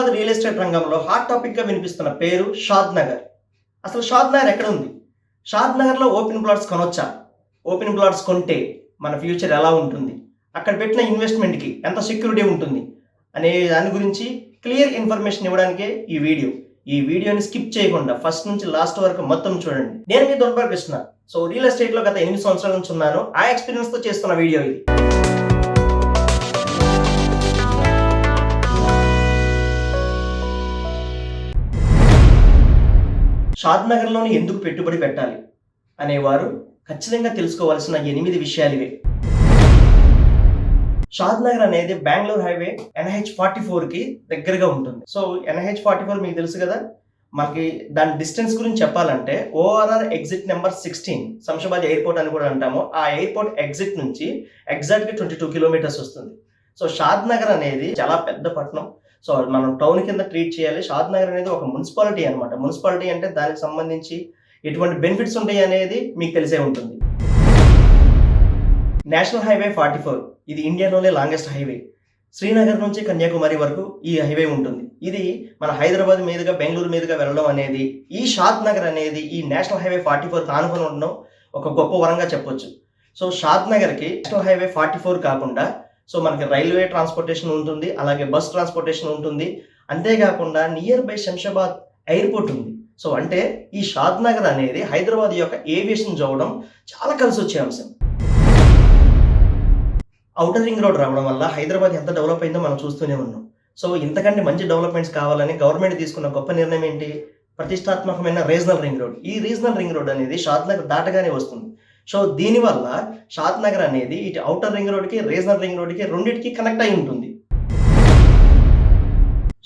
Hyderabad real estate రంగంలో hot టాపిక్గా వినిపిస్తున్న పేరు షాద్ నగర్. అసలు షాద్ నగర్ ఎక్కడ ఉంది? షాద్ నగర్లో ఓపెన్ ప్లాట్స్ కొనొచ్చా? ఓపెన్ ప్లాట్స్ కొంటే మన ఫ్యూచర్ ఎలా ఉంటుంది? అక్కడ పెట్టిన ఇన్వెస్ట్మెంట్కి ఎంత సెక్యూరిటీ ఉంటుంది? అనే దాని గురించి క్లియర్ ఇన్ఫర్మేషన్ ఇవ్వడానికే ఈ వీడియో. ఈ వీడియోని స్కిప్ చేయకుండా ఫస్ట్ నుంచి లాస్ట్ వరకు మొత్తం చూడండి. నేను మీ దొరపాటు కృష్ణ సో రియల్ ఎస్టేట్లో గత ఎనిమిది సంవత్సరాల నుంచి ఉన్నాను. ఆ ఎక్స్పీరియన్స్తో చేస్తున్న వీడియో ఇది. షాద్ నగర్లోని ఎందుకు పెట్టుబడి పెట్టాలి అనేవారు ఖచ్చితంగా తెలుసుకోవాల్సిన ఎనిమిది విషయాలు ఇవే. షాద్ నగర్ అనేది బెంగళూరు హైవే ఎన్హెచ్ ఫార్టీ ఫోర్కి దగ్గరగా ఉంటుంది. సో ఎన్హెచ్ ఫార్టీ ఫోర్ మీకు తెలుసు కదా? మనకి దాని డిస్టెన్స్ గురించి చెప్పాలంటే ORR exit number sixteen Shamshabad airport అని కూడా అంటాము. ఆ ఎయిర్పోర్ట్ ఎగ్జిట్ నుంచి ఎగ్జాక్ట్గా ట్వంటీ టూ కిలోమీటర్స్ వస్తుంది. సో షాద్ నగర్ అనేది చాలా పెద్ద పట్టణం. సో మనం టౌన్ కింద ట్రీట్ చేయాలి. షాద్ నగర్ అనేది ఒక మున్సిపాలిటీ అనమాట మున్సిపాలిటీ అంటే దానికి సంబంధించి ఎటువంటి బెనిఫిట్స్ ఉంటాయి అనేది మీకు తెలిసే ఉంటుంది. National highway forty four. ఇది ఇండియాలోనే లాంగెస్ట్ హైవే. శ్రీనగర్ నుంచి కన్యాకుమారి వరకు ఈ హైవే ఉంటుంది. ఇది మన హైదరాబాద్ మీదుగా బెంగళూరు మీదుగా వెళ్ళడం అనేది ఈ షాద్ నగర్ అనేది ఈ నేషనల్ హైవే ఫార్టీ ఫోర్ కానుకొని ఉండడం ఒక గొప్ప వరంగా చెప్పొచ్చు. సో షాద్ నగర్కి నేషనల్ హైవే ఫార్టీ ఫోర్ కాకుండా సో మనకి రైల్వే ట్రాన్స్పోర్టేషన్ ఉంటుంది అలాగే బస్ ట్రాన్స్పోర్టేషన్ ఉంటుంది. అంతేకాకుండా నియర్ బై శంషాబాద్ ఎయిర్పోర్ట్ ఉంది. సో అంటే ఈ షాద్ నగర్ అనేది హైదరాబాద్ యొక్క ఏవియేషన్ చూడడం చాలా కలిసి వచ్చే అంశం. అవుటర్ రింగ్ రోడ్ రావడం వల్ల హైదరాబాద్ ఎంత డెవలప్ అయిందో మనం చూస్తూనే ఉన్నాం. సో ఇంతకంటే మంచి డెవలప్మెంట్స్ కావాలని గవర్నమెంట్ తీసుకున్న గొప్ప నిర్ణయం ఏంటి? ప్రతిష్టాత్మకమైన రీజనల్ రింగ్ రోడ్. ఈ రీజనల్ రింగ్ రోడ్ అనేది షాద్ నగర్ దాటగానే వస్తుంది. సో దీనివల్ల షాద్ నగర్ అనేది ఇటు అవుటర్ రింగ్ రోడ్కి రీజనల్ రింగ్ రోడ్కి రెండింటికి కనెక్ట్ అయి ఉంటుంది.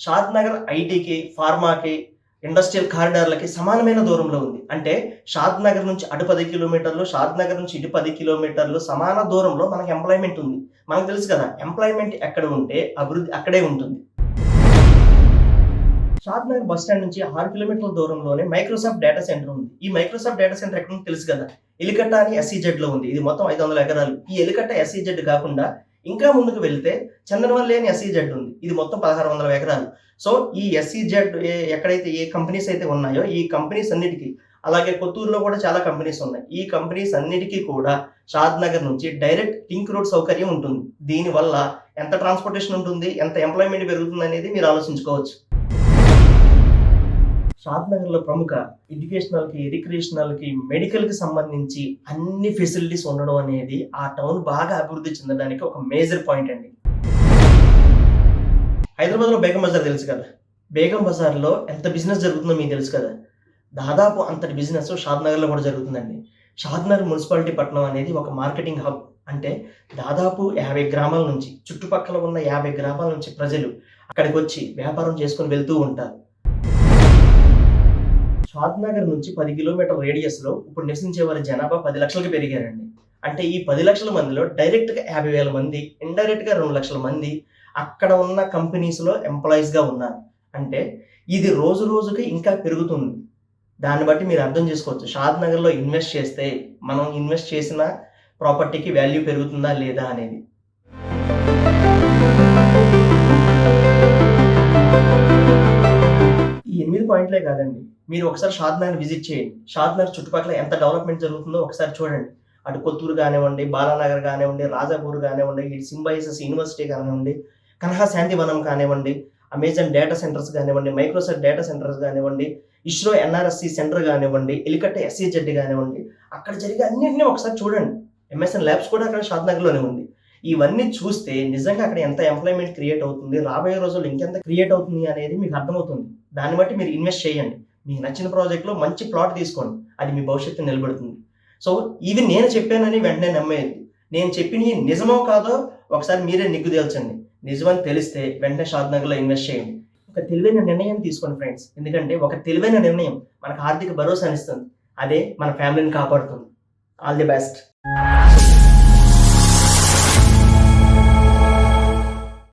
షాద్ నగర్ ఐటీకి ఫార్మాకి ఇండస్ట్రియల్ కారిడార్లకి సమానమైన దూరంలో ఉంది. అంటే షాద్ నగర్ నుంచి అటు పది కిలోమీటర్లు షాద్ నగర్ నుంచి ఇటు పది కిలోమీటర్లు సమాన దూరంలో మనకి ఎంప్లాయ్మెంట్ ఉంది. మనకు తెలుసు కదా ఎంప్లాయ్మెంట్ ఎక్కడ ఉంటే అభివృద్ధి అక్కడే ఉంటుంది. షాద్ నగర్ బస్ స్టాండ్ నుంచి ఆరు కిలోమీటర్ల దూరంలోనే మైక్రోసాఫ్ట్ డేటా సెంటర్ ఉంది. ఈ మైక్రోసాఫ్ట్ డేటా సెంటర్ ఎక్కడ తెలుసు కదా? ఎలికట్ట అని ఎస్సీజెడ్లో ఉంది. ఇది మొత్తం ఐదు వందల ఎకరాలు. ఈ ఎలికట్ట ఎస్సీజెడ్ కాకుండా ఇంకా ముందుకు వెళ్తే చందనవల్లి అని ఎస్సీజెడ్ ఉంది. ఇది మొత్తం పదహారు వందల ఎకరాలు. సో ఈ ఎస్సీజెడ్ ఎక్కడైతే ఏ కంపెనీస్ అయితే ఉన్నాయో ఈ కంపెనీస్ అన్నిటికీ అలాగే కొత్తూరులో కూడా చాలా కంపెనీస్ ఉన్నాయి. ఈ కంపెనీస్ అన్నిటికీ కూడా షాద్ నగర్ నుంచి డైరెక్ట్ లింక్ రోడ్ సౌకర్యం ఉంటుంది. దీనివల్ల ఎంత ట్రాన్స్పోర్టేషన్ ఉంటుంది ఎంత ఎంప్లాయ్మెంట్ పెరుగుతుంది అనేది మీరు ఆలోచించుకోవచ్చు. షాద్నగర్లో ప్రముఖ ఎడ్యుకేషనల్కి రిక్రియేషనల్కి మెడికల్కి సంబంధించి అన్ని ఫెసిలిటీస్ ఉండడం అనేది ఆ టౌన్ బాగా అభివృద్ధి చెందడానికి ఒక మేజర్ పాయింట్ అండి. హైదరాబాద్లో బేగం బజార్ తెలుసు కదా? బేగం బజార్లో ఎంత బిజినెస్ జరుగుతుందో మీకు తెలుసు కదా? దాదాపు అంతటి బిజినెస్ షాద్నగర్లో కూడా జరుగుతుందండి. షాద్నగర్ మున్సిపాలిటీ పట్టణం అనేది ఒక మార్కెటింగ్ హబ్. అంటే దాదాపు యాభై గ్రామాల నుంచి చుట్టుపక్కల ఉన్న యాభై గ్రామాల నుంచి ప్రజలు అక్కడికి వచ్చి వ్యాపారం చేసుకొని వెళ్తూ ఉంటారు. షాద్ నగర్ నుంచి పది కిలోమీటర్ రేడియస్లో ఇప్పుడు నివసించే వారి జనాభా పది లక్షలకు పెరిగారండి. అంటే ఈ పది లక్షల మందిలో డైరెక్ట్గా యాభై వేల మంది ఇండైరెక్ట్గా రెండు లక్షల మంది అక్కడ ఉన్న కంపెనీస్లో ఎంప్లాయీస్గా ఉన్నారు. అంటే ఇది రోజు రోజుకి ఇంకా పెరుగుతుంది. దాన్ని బట్టి మీరు అర్థం చేసుకోవచ్చు. షాద్ నగర్లో ఇన్వెస్ట్ చేస్తే మనం ఇన్వెస్ట్ చేసిన ప్రాపర్టీకి వాల్యూ పెరుగుతుందా లేదా అనేది. ఈ ఎనిమిది పాయింట్లే కాదండి. మీరు ఒకసారి షాద్నగర్ విజిట్ చేయండి. షాద్నగర్ చుట్టుపక్కల ఎంత డెవలప్మెంట్ జరుగుతుందో ఒకసారి చూడండి. అటు కొత్తూరు కానివ్వండి బాలానగర్ కానివ్వండి రాజాపూర్ కానివ్వండి ఇటు సింబైసెస్ యూనివర్సిటీ కానివ్వండి కన్హా శాంతివనం కానివ్వండి అమెజాన్ డేటా సెంటర్స్ కానివ్వండి మైక్రోసాఫ్ట్ డేటా సెంటర్స్ కానివ్వండి ISRO N R S C centre కానివ్వండి ఎలికట్ట ఎస్సీజెడ్ కానివ్వండి అక్కడ జరిగే అన్నింటినీ ఒకసారి చూడండి. ఎంఎస్ఎన్ ల్యాబ్స్ కూడా అక్కడ షాద్నగర్లోనే ఉంది. ఇవన్నీ చూస్తే నిజంగా అక్కడ ఎంత ఎంప్లాయ్మెంట్ క్రియేట్ అవుతుంది రాబోయే రోజుల్లో ఇంకెంత క్రియేట్ అవుతుంది అనేది మీకు అర్థమవుతుంది. దాన్ని బట్టి మీరు ఇన్వెస్ట్ చేయండి. మీకు నచ్చిన ప్రాజెక్ట్లో మంచి ప్లాట్ తీసుకోండి. అది మీ భవిష్యత్తు నిలబడుతుంది. సో ఇవి నేను చెప్పానని వెంటనే నమ్మేది నేను చెప్పినవి నిజమో కాదో ఒకసారి మీరే నిగ్గు తేల్చండి. నిజమని తెలిస్తే వెంటనే షాద్నగర్లో ఇన్వెస్ట్ చేయండి. ఒక తెలివైన నిర్ణయం తీసుకోండి ఫ్రెండ్స్ ఎందుకంటే ఒక తెలివైన నిర్ణయం మనకు ఆర్థిక భరోసా ఇస్తుంది. అదే మన ఫ్యామిలీని కాపాడుతుంది. All the best